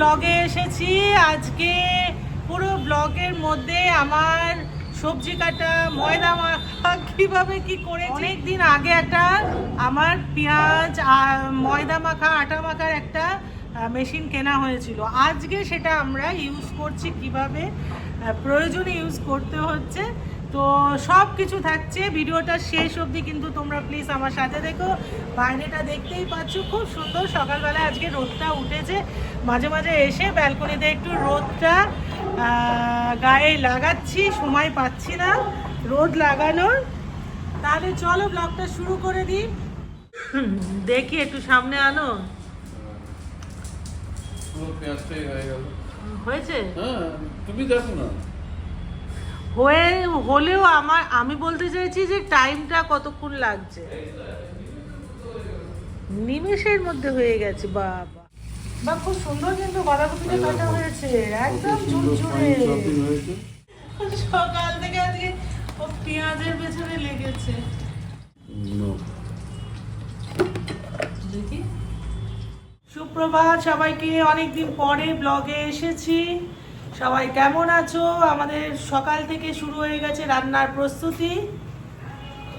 ব্লগে এসেছি। আজকে পুরো ব্লগের মধ্যে আমার সবজি কাটা, ময়দা মাখা, কীভাবে কি করে অনেক দিন আগে একটা আমার পেঁয়াজ ময়দা মাখা, আটা মাখার একটা মেশিন কেনা হয়েছিল। আজকে সেটা আমরা ইউজ করছি কীভাবে প্রয়োজনে ইউজ করতে হচ্ছে। তো সব কিছু থাকছে ভিডিওটা শেষ অবধি কিন্তু তোমরা প্লিজ আমার সাথে দেখো বাইরেটা দেখতেই পাচ্ছ খুব সুন্দর সকালবেলা আজকে রোদটা উঠেছে। মাঝে মাঝে এসে ব্যালকনিতে একটু রোদটা গায়ে লাগাচ্ছি সময় পাচ্ছি না রোদ লাগানোর। তাহলে চলো ব্লগটা শুরু করে দিই। দেখি একটু সামনে আনো হয়ে হয়েছে? হ্যাঁ তুমি দেখো না। হয়ে হলেও আমার আমি বলতে চাইছি যে টাইমটা কতক্ষণ লাগছে? নিমেষের মধ্যে হয়ে গেছে বাবা। বা খুব সুন্দর কিন্তু বাঁধাকপিটা কাটা হয়েছে। একদম ঝুরঝুরে। সকাল থেকে আজকে ও পেঁয়াজের পেছনে লেগেছে. দেখি। সুপ্রভাত সবাইকে অনেকদিন পরে ব্লগে এসেছি। সবাই কেমন আছো? আমাদের সকাল থেকে শুরু হয়ে গেছে রান্নার প্রস্তুতি।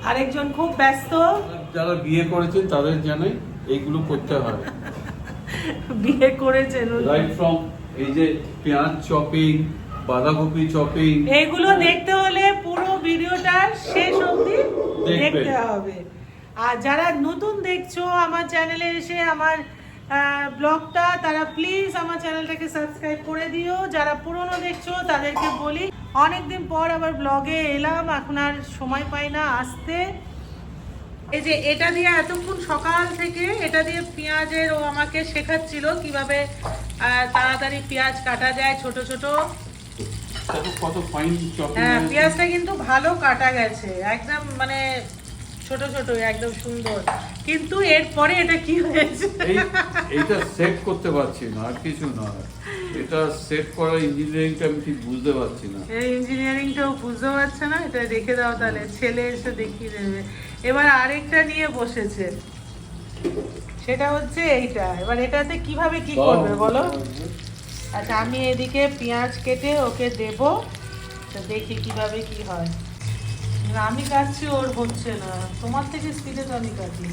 আরেকজন খুব ব্যস্ত। যারা বিয়ে করেছেন তাদের জানাই এইগুলো করতে হয়। বিয়ে করেছেন রাইট ফ্রম এই যে পেঁয়াজ চপিং বাঁধাকপি চপিং এগুলো দেখতে হলে পুরো ভিডিওটা শেষ অবধি দেখতে হবে। আর যারা নতুন দেখছ আমার চ্যানেলে এসে আমার ব্লগটা তারা প্লিজ আমার চ্যানেলটাকে সাবস্ক্রাইব করে দিও। যারা পুরনো দেখছ তাদেরকে বলি অনেকদিন পর আবার ব্লগে এলাম এখন আর সময় পাই না আসতে। এই যে এটা দিয়ে এতক্ষণ সকাল থেকে এটা দিয়ে পেঁয়াজের ও আমাকে শেখাচ্ছিল কীভাবে তাড়াতাড়ি পেঁয়াজ কাটা যায় ছোট ছোট। হ্যাঁ পেঁয়াজটা কিন্তু ভালো কাটা গেছে একদম মানে ছোট ছোট একদম সুন্দর। কিন্তু এরপরে এটা কি হয়েছে? এই এইটা সেট করতে পারছি না আর কিছু না। এটা সেট করা ইঞ্জিনিয়ারিংটা আমি ঠিক বুঝতে পারছি না। এই ইঞ্জিনিয়ারিংটাও বুঝতে পারছে না এটা রেখে দাও তাহলে ছেলে এসে দেখিয়ে দেবে। এবার আরেকটা নিয়ে বসেছে। সেটা হচ্ছে এইটা। এবার এটাতে কীভাবে কি করবে বলো? আচ্ছা আমি এদিকে পেঁয়াজ কেটে ওকে দেব। তো দেখি কীভাবে কি হয়। আমি কাটছি ওর হচ্ছে না। তোমার থেকে স্পিডে তো আমি কাটি।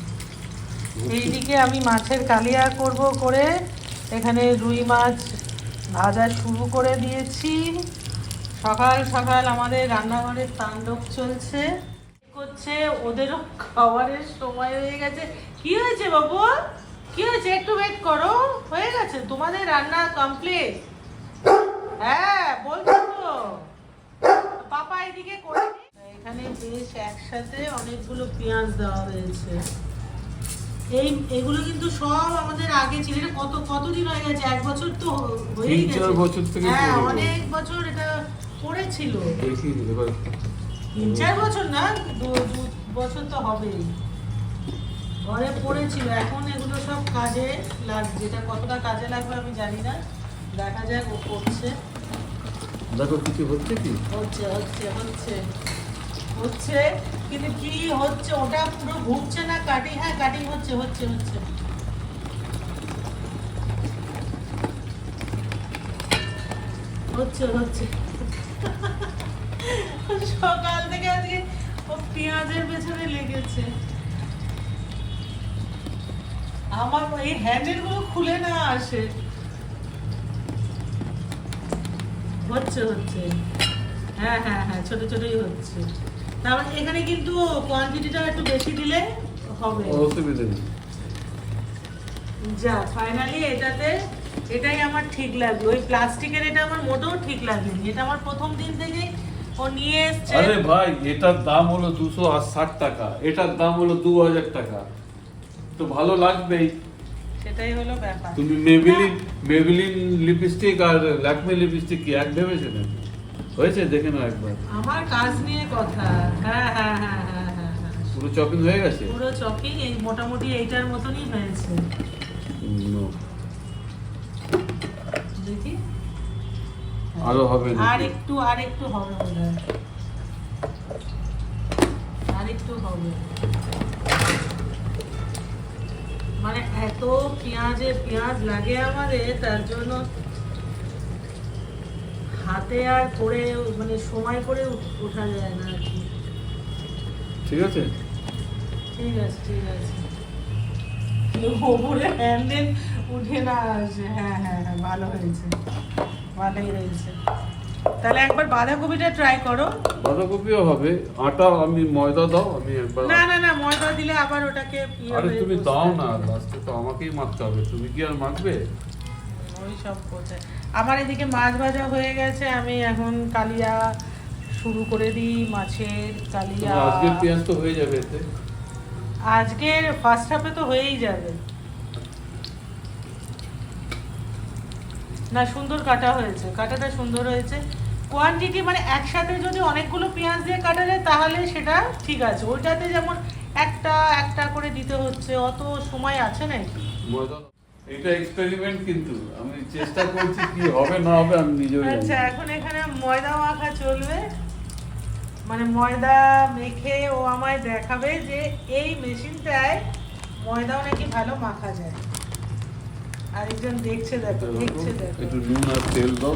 এইদিকে আমি মাছের কালিয়া করব করে এখানে রুই মাছ ভাজা শুরু করে দিয়েছি। সকাল সকাল আমাদের রান্নাঘরের তাণ্ডব চলছে। করছে, ওদেরও খাবারের সময় হয়ে গেছে। কি হয়েছে বাবু? কি হয়েছে? একটু ওয়েট করো। হয়ে গেছে? তোমাদের রান্না কমপ্লিট হ্যাঁ বলছো তো। পাপা এদিকে করে। এখানে বেশ একসাথে অনেকগুলো পেঁয়াজ দেওয়া হয়েছে। এই এগুলো কিন্তু সব আমাদের আগে ছিল। এটা কত কতদিন হয়ে গেছে? এক বছর তো হয়েই গেছে। চার বছর থেকে হ্যাঁ অনেক বছর এটা পড়েছিল। দেখি তিন চার বছর না? দু বছর তো হবেই। ঘরে পড়েছিল। এখন এগুলো সব কাজে লাগছে এটা কতটা কাজে লাগবে আমি জানি না। দেখা যাক ও করছে। দেখো কিছু হচ্ছে কি? হচ্ছে হচ্ছে হচ্ছে। হচ্ছে। কিন্তু কি হচ্ছে, ওটা পুরো ঘুরছে না? কাটিং হ্যাঁ কাটিং হচ্ছে হচ্ছে হচ্ছে। হচ্ছে হচ্ছে। সকাল থেকে আজকে ও পেঁয়াজের পেছনে লেগেছে। আমার এই হ্যান্ডেলগুলো খুলে না আসে। হচ্ছে হচ্ছে। হ্যাঁ হ্যাঁ হ্যাঁ ছোট, ছোটই হচ্ছে। এখানে কিন্তু কোয়ান্টিটিটা একটু বেশি দিলে হবে। অসুবিধা নেই। যা ফাইনালি এটাতে এটাই আমার ঠিক লাগল। ওই প্লাস্টিকের এটা আমার মোটেও ঠিক লাগেনি। এটা আমার প্রথম দিন থেকেই ও নিয়ে এসছে। আরে ভাই এটার দাম হলো দুশো ষাট টাকা। এটার দাম হলো দু হাজার টাকা। তো ভালো লাগবেই। সেটাই হলো ব্যাপার। তুমি মেবিলিন মেবিলিন লিপস্টিক আর ল্যাকমে লিপস্টিক কি? এক ভেবেছে না হয়েছে? দেখে নাও একবার। আমার কাজ নিয়ে কথা। হ্যাঁ হ্যাঁ হ্যাঁ হ্যাঁ হ্যাঁ হ্যাঁ। পুরো চপিং হয়ে গেছে? পুরো চকিং এই মোটামুটি এইটার মতনই হয়েছে। দেখি। আরও হবে আর একটু আর একটু হবে আর একটু হবে। মানে এত পেঁয়াজে পেঁয়াজ লাগে আমাদের তার জন্য হাতে আর করে মানে সময় করে ওঠা যায় না আর কি। ঠিক আছে? ঠিক আছে ঠিক আছে। ওপরে হ্যান্ডেল উঠে না আসে। হ্যাঁ হ্যাঁ হ্যাঁ ভালো হয়েছে। ভালোই হয়েছে। তাহলে একবার বাঁধাকপিটা ট্রাই করো। বাঁধাকপিও হবে। আটা আমি ময়দা দাও আমি একবার না না না ময়দা দিলে আবার ওটাকে ইয়ে আরে তুমি দাও না লাস্টে তো আমাকেই মাখতে হবে। তুমি কি আর মাখবে? ওই সব কোথায় আমার এদিকে মাছ ভাজা হয়ে গেছে আমি এখন কালিয়া শুরু করে দিই মাছের কালিয়া। আজকের পেঁয়াজ তো হয়ে যাবে এতে? আজকের ফার্স্ট হাফে তো হয়েই যাবে। না সুন্দর কাটা হয়েছে কাটাটা সুন্দর হয়েছে। কোয়ান্টিটি মানে একসাথে যদি অনেকগুলো পেঁয়াজ দিয়ে কাটা যায় তাহলে সেটা ঠিক আছে। ওইটাতে যেমন একটা একটা করে দিতে হচ্ছে অত সময় আছে নাকি। এটা এক্সপেরিমেন্ট কিন্তু। আমি চেষ্টা করছি কি হবে না হবে আমি নিজেও আচ্ছা এখন এখানে ময়দা মাখা চলবে। মানে ময়দা মেখে ও আমায় দেখাবে যে এই মেশিনটায় ময়দাও নাকি ভালো মাখা যায়। আরেকজন দেখছে দেখো দেখছে দেখো। একটু নুন আর তেল দাও।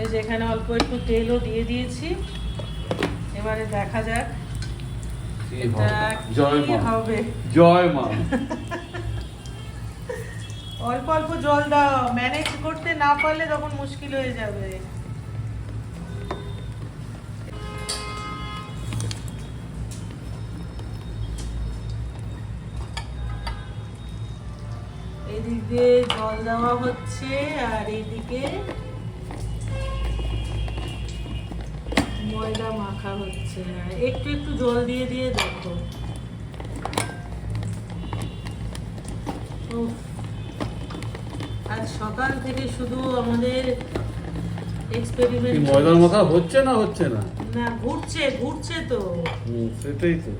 এই যে এখানে অল্প একটু তেলও দিয়ে দিয়েছি। এবারে দেখা যাক। জয় মা। জয় মা। অল্প অল্প জল দাও। ম্যানেজ করতে না পারলে তখন মুশকিল হয়ে যাবে। এদিক জল দেওয়া হচ্ছে আর এইদিকে ময়দা মাখা হচ্ছে আর একটু একটু জল দিয়ে দিয়ে দেখো। আজ সকাল থেকে শুধু আমাদের এক্সপেরিমেন্ট ময়দার মাথা হচ্ছে। না হচ্ছে না? না ঘুরছে ঘুরছে তো। সেটাই তো।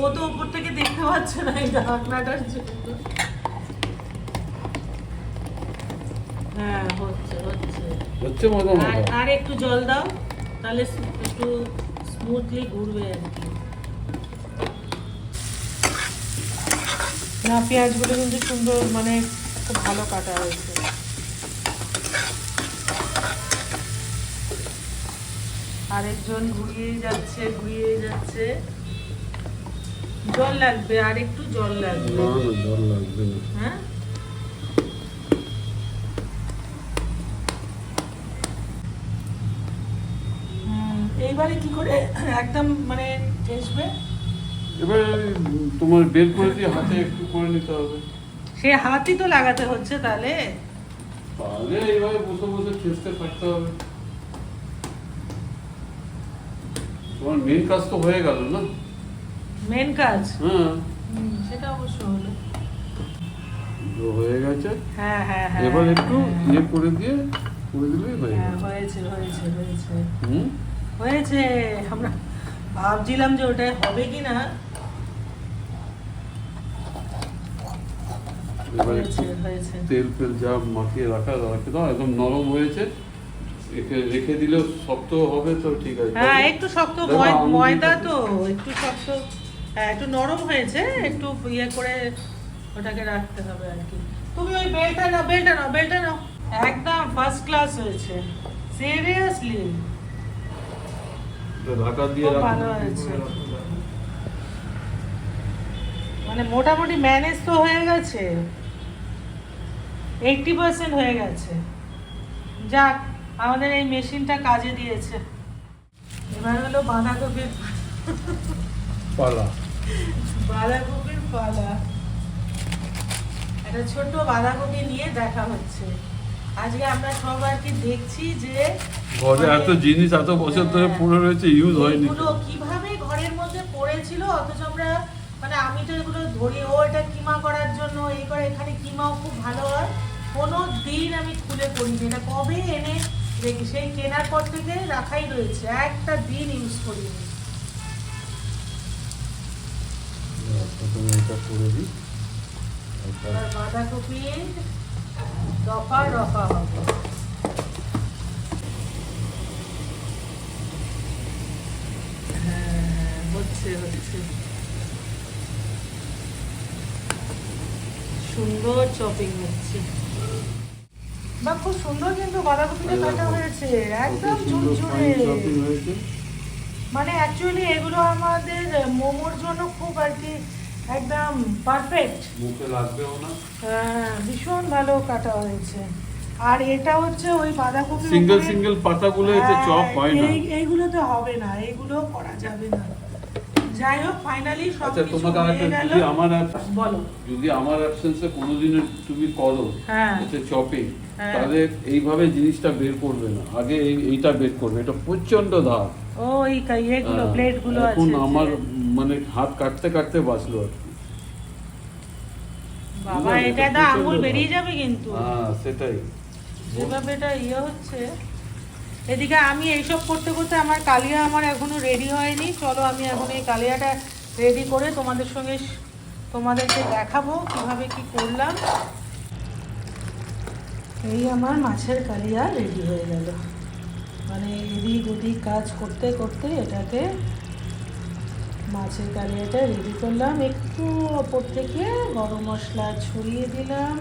ও তো উপর থেকে দেখতে পাচ্ছে না এই ঢাকনাটার জন্য। হ্যাঁ হচ্ছে হচ্ছে। হচ্ছে ময়দা মাথা আর একটু জল দাও। তাহলে একটু স্মুথলি ঘুরবে আর কি। না পেঁয়াজগুলো কিন্তু সুন্দর মানে খুব ভালো কাটা হয়েছে। আরেকজন ঘুরিয়েই যাচ্ছে ঘুরিয়ে যাচ্ছে। জল লাগবে আর একটু জল লাগবে। জল লাগবে হ্যাঁ? একদম মানে ঠেসবে এবার তোমার বের করে দিয়ে হাতে একটু করে নিতে হবে। সে হাতই তো লাগাতে হচ্ছে তাহলে। তাহলে এইভাবে বসে বসে ঠেসতে থাকতে হবে। তোমার মেন কাজ তো হয়ে গেল না? মেন কাজ? হ্যাঁ। হুম, সেটা অবশ্য হলো। তো হয়ে গেছে। হ্যাঁ হ্যাঁ হ্যাঁ। এবার একটু ইয়ে করে দিয়ে করে দিলেই হয়ে হ্যাঁ গেল। হয়েছে হয়েছে হয়েছে। হুম? হয়েছে। আমরা ভাবছিলাম যে ওটা হবে কি না এবার হয়েছে একটু হয়েছে। তেল ফেল যা মাখিয়ে রাখা রাখে দাও একদম নরম হয়েছে। একে রেখে দিলেও শক্ত হবে তো ঠিক আছে। হ্যাঁ একটু শক্ত ময়দা তো একটু শক্ত হ্যাঁ একটু নরম হয়েছে একটু ইয়ে করে ওটাকে রাখতে হবে আর কি। তুমি ওই বেলটা নাও বেলটা নাও বেলটা নাও। একদম ফার্স্ট ক্লাস হয়েছে। সিরিয়াসলি ঢাকা দিয়ে ভালো হয়েছে। মানে মোটামুটি ম্যানেজ তো হয়ে গেছে। এইটটি পার্সেন্ট হয়ে গেছে। যাক আমাদের এই মেশিনটা কাজে দিয়েছে। এবার হলো বাঁধাকপির পালা। বাঁধাকপির পালা। একটা ছোট বাঁধাকপি নিয়ে দেখা হচ্ছে। আজকে আমরা সব দেখছি যে ঘরে এত জিনিস এত বছর ধরে পড়ে রয়েছে ইউজ হয়নি। এগুলো কীভাবে ঘরের মধ্যে পড়েছিল অথচ আমরা মানে আমি তো এগুলো ধরি ও এটা কিমা করার জন্য এই করে এখানে কিমাও খুব ভালো হয়। কোনো দিন আমি খুলে করিনি এটা কবে এনে রেখে সেই কেনার পর থেকে রাখাই রয়েছে। একটা দিন ইউজ করিনি। প্রথমে এটা করে দিই। বাঁধাকপি সুন্দর চপিং বা খুব সুন্দর কিন্তু কাটা হয়েছে একদম মানে অ্যাকচুয়ালি এগুলো আমাদের মোমোর জন্য খুব আর কি একদম পারফেক্ট মুখে লাগবেও না। হ্যাঁ ভীষণ ভালো কাটা হয়েছে। আর এটা হচ্ছে ওই বাঁধাকপি সিঙ্গেল সিঙ্গেল পাতাগুলো এতে চপ হয় না। এইগুলো তো হবে না এইগুলো করা যাবে না। যাই হোক ফাইনালি সব আচ্ছা তোমাকে হয়ে আরেকটা যদি আমার বলো। যদি আমার অ্যাবসেন্সে কোনোদিনও তুমি করো হ্যাঁ। এতে চপে হ্যাঁ। তাহলে এইভাবে জিনিসটা বের করবে না। আগে এই- এইটা বের করবে। এটা প্রচণ্ড ধার ও এই কা- এগুলো হ্যাঁ, প্লেটগুলো আছে। এখন আমার মানে হাত কাটতে কাটতে বাঁচলো আর কি। বাবা এটা এটা তো আঙুল বেরিয়ে যাবে কিন্তু। হ্যাঁ সেটাই। যেভাবে এটা ইয়ে হচ্ছে। এদিকে আমি এইসব করতে করতে আমার কালিয়া আমার এখনও রেডি হয়নি। চলো আমি এখন এই কালিয়াটা রেডি করে তোমাদের সঙ্গে তোমাদেরকে দেখাবো কীভাবে কি করলাম। এই আমার মাছের কালিয়া রেডি হয়ে গেল। মানে এদিক ওদিক কাজ করতে করতে এটাকে মাছের কালিয়াটা রেডি করলাম। একটু ওপর থেকে গরম মশলা ছড়িয়ে দিলাম।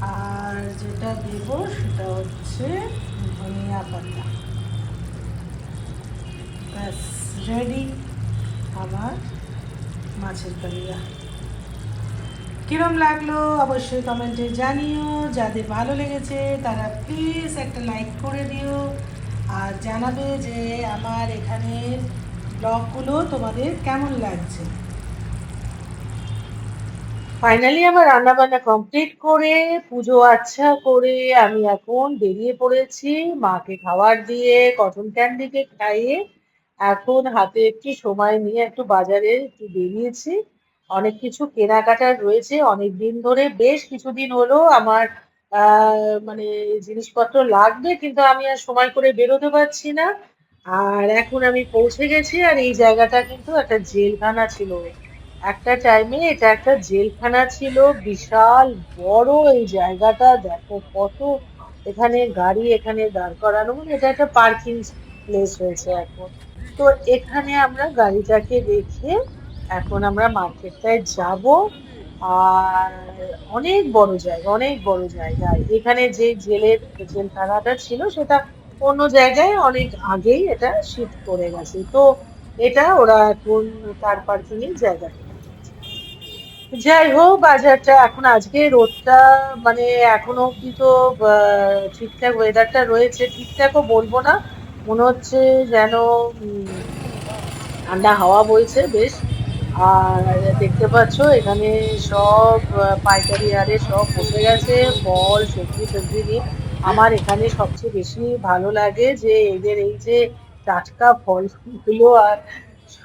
আর যেটা দেব সেটা হচ্ছে ধনিয়া পাতা। ব্যাস রেডি আমার মাছের কালিয়া। কিরম লাগল অবশ্যই কমেন্টে জানিও। যাদের ভালো লেগেছে, তারা প্লিজ একটা লাইক করে দিও। আর জানাবে যে আমার এখানের ব্লগগুলো তোমাদের কেমন লাগছে? ফাইনালি আমার রান্না বান্না কমপ্লিট করে, পুজো আচ্ছা করে আমি এখন বেরিয়ে পড়েছি মাকে খাবার দিয়ে কটন ক্যান্ডিকে খাইয়ে। এখন হাতে একটু সময় নিয়ে একটু বাজারে একটু বেরিয়েছি। অনেক কিছু কেনাকাটার রয়েছে, অনেক দিন ধরে বেশ কিছুদিন হলো আমার মানে জিনিসপত্র লাগবে, কিন্তু আমি আর সময় করে বেরোতে পারছি না। আর এখন আমি পৌঁছে গেছি আর এই জায়গাটা কিন্তু একটা জেলখানা ছিল। একটা টাইমে এটা একটা জেলখানা ছিল, বিশাল বড় এই জায়গাটা। দেখো কত এখানে গাড়ি এখানে দাঁড় করানো মানে এটা একটা পার্কিং প্লেস হয়েছে এখন। তো এখানে আমরা গাড়িটাকে রেখে এখন আমরা মার্কেটটায় যাব। আর অনেক বড় জায়গা, অনেক বড় জায়গা। এখানে যে জেলের জেলখানাটা ছিল, সেটা অন্য জায়গায় অনেক আগেই এটা শিফট করে গেছে। তো এটা ওরা এখন তার পার্কিং এর জায়গা যাই হোক, বাজারটা এখন আজকে রোদটা মানে এখনও অব্দি তো ঠিকঠাক ওয়েদারটা রয়েছে। ঠিকঠাকও বলব না, মনে হচ্ছে যেন ঠান্ডা হাওয়া বইছে বেশ। আর দেখতে পাচ্ছ, এখানে সব পাইকারি হারে সব বসে গেছে। ফল, সবজি টবজি নিয়ে আমার এখানে সবচেয়ে বেশি ভালো লাগে যে এদের এই যে টাটকা ফলগুলো আর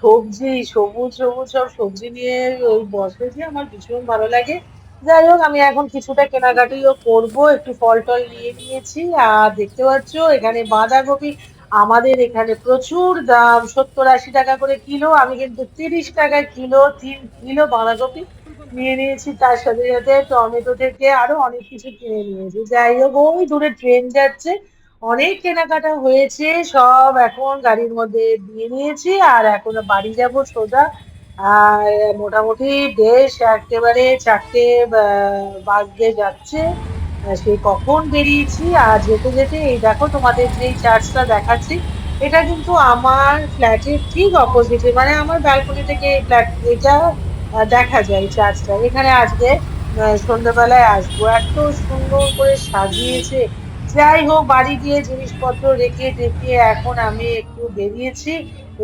সবজি, সবুজ সবুজ সব সবজি নিয়ে ওই বসে যে আমার ভীষণ ভালো লাগে। যাই হোক, আমি এখন কিছুটা কেনাকাটিও করব। একটু ফল টল নিয়ে নিয়েছি। আর দেখতে পাচ্ছ, এখানে বাঁধাকপি আমাদের এখানে প্রচুর দাম। সত্তর আশি টাকা করে কিলো। আমি কিন্তু তিরিশ টাকা কিলো, তিন কিলো বাঁধাকপি। নিয়ে নিয়েছি, তার সাথে সাথে টমেটো থেকে আরও অনেক কিছু কিনে নিয়েছি। যাই হোক, ওই দূরে ট্রেন যাচ্ছে, অনেক কেনাকাটা হয়েছে, সব এখন গাড়ির মধ্যে দিয়ে নিয়েছি, আর এখন বাড়ি যাব সোজা। আর মোটামুটি বেশ একেবারে চারটে বাজতে যাচ্ছে। সে কখন বেরিয়েছি, আর যেতে যেতে এই দেখো তোমাদের যে চার্চটা দেখাচ্ছি, এটা কিন্তু আমার ফ্ল্যাটের ঠিক অপোজিটে মানে আমার ব্যালকনি থেকে ফ্ল্যাট এটা দেখা যায় চার্চটা। এখানে আজকে সন্ধ্যাবেলায় আসব। এত সুন্দর করে সাজিয়েছে। যাই হোক, বাড়ি গিয়ে জিনিসপত্র রেখে টেখে এখন আমি একটু বেরিয়েছি।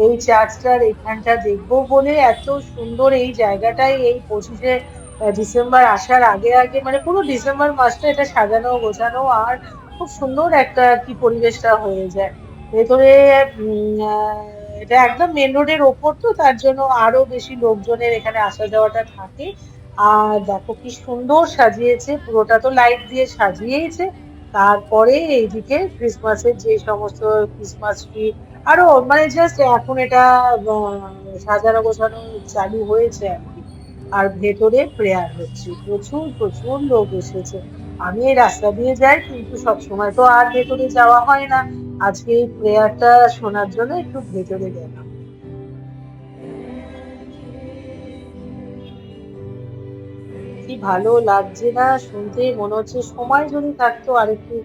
এই চার্চটার এখানটা দেখব বলে। এত সুন্দর এই জায়গাটাই এই পঁচিশে ডিসেম্বর আসার আগে আগে মানে পুরো ডিসেম্বর মাসটা এটা সাজানো, গোছানো আর খুব সুন্দর একটা কি পরিবেশটা হয়ে যায়। ভেতরে এটা একদম মেন রোডের ওপর তো, তার জন্য আরও বেশি লোকজনের এখানে আসা যাওয়াটা থাকে। আর দেখো কি সুন্দর সাজিয়েছে, পুরোটা তো লাইট দিয়ে সাজিয়েছে তারপরে এইদিকে ক্রিসমাসের যে সমস্ত ক্রিসমাস ট্রি আরও মানে জাস্ট এখন এটা সাজানো গোছানো চালু হয়েছে আর ভেতরে প্রেয়ার হচ্ছে। প্রচুর প্রচুর লোক এসেছে। আমি এই রাস্তা দিয়ে যাই, কিন্তু সবসময় তো আর ভেতরে যাওয়া হয় না। আজকে এই প্রেয়ারটা শোনার জন্য একটু ভেতরে গেলাম। কি ভালো লাগছে না শুনতে, মনে হচ্ছে সময় যদি থাকতো আর একটু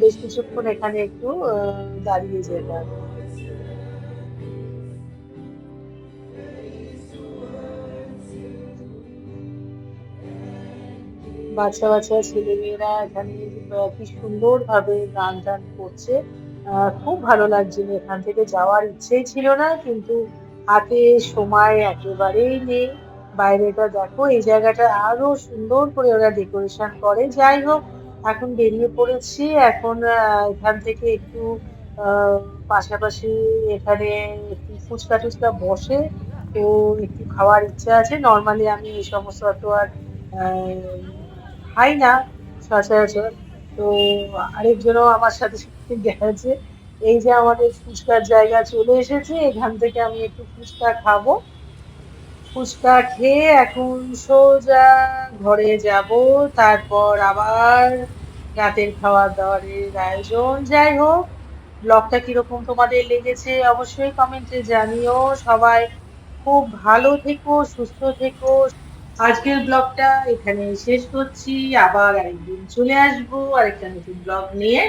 বেশ কিছুক্ষণ এখানে একটু দাঁড়িয়ে যেতাম। বাচ্চা বাচ্চা ছেলেমেয়েরা এখানে কি সুন্দর ভাবে গান টান করছে। খুব ভালো লাগছিল এখান থেকে যাওয়ার। ইচ্ছেই ছিল না, কিন্তু হাতে সময় একেবারেই নেই। বাইরেটা দেখো, এই জায়গাটা আরও সুন্দর করে ওরা ডেকোরেশন করে। যাই হোক, এখন বেরিয়ে পড়েছি। এখন এখান থেকে একটু পাশাপাশি এখানে একটু ফুচকা টুচকা বসে তো একটু খাওয়ার ইচ্ছা আছে। নর্মালি আমি এই সমস্ত আর খাই না, সচরাচর। তো আরেকজনও আমার সাথে সাথে গেছে। এই যে আমাদের ফুচকার জায়গা চলে এসেছে, এখান থেকে আমি একটু ফুচকা খাব। ফুচকা খেয়ে এখন সোজা ঘরে যাব, তারপর আবার রাতের খাওয়া দাওয়ারের আয়োজন। যাই হোক, ব্লগটা কীরকম তোমাদের লেগেছে অবশ্যই কমেন্টে জানিও। সবাই খুব ভালো থেকো, সুস্থ থেকো। আজকের ব্লগটা এখানে শেষ করছি আবার আরেকদিন চলে আসব আরেকটা নতুন ব্লগ নিয়ে।